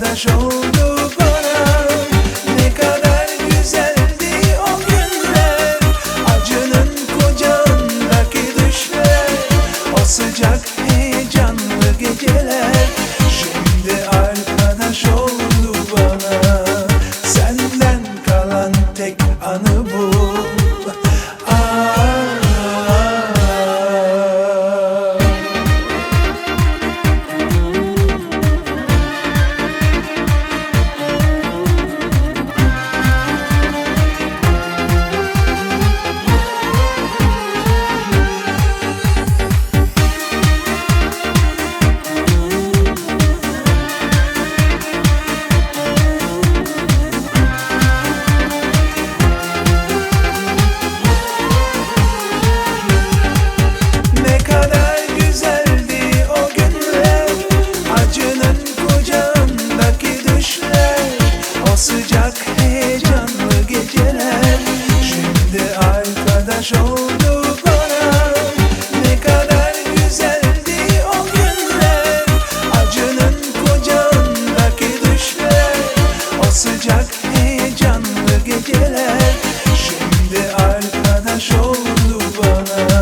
kardeş olduk sıcak heyecanlı geceler. Şimdi arkadaş olduk ona Ne kadar güzeldi o günler. Acının kucağındaki düşler. O sıcak heyecanlı geceler. Şimdi arkadaş oldu bana.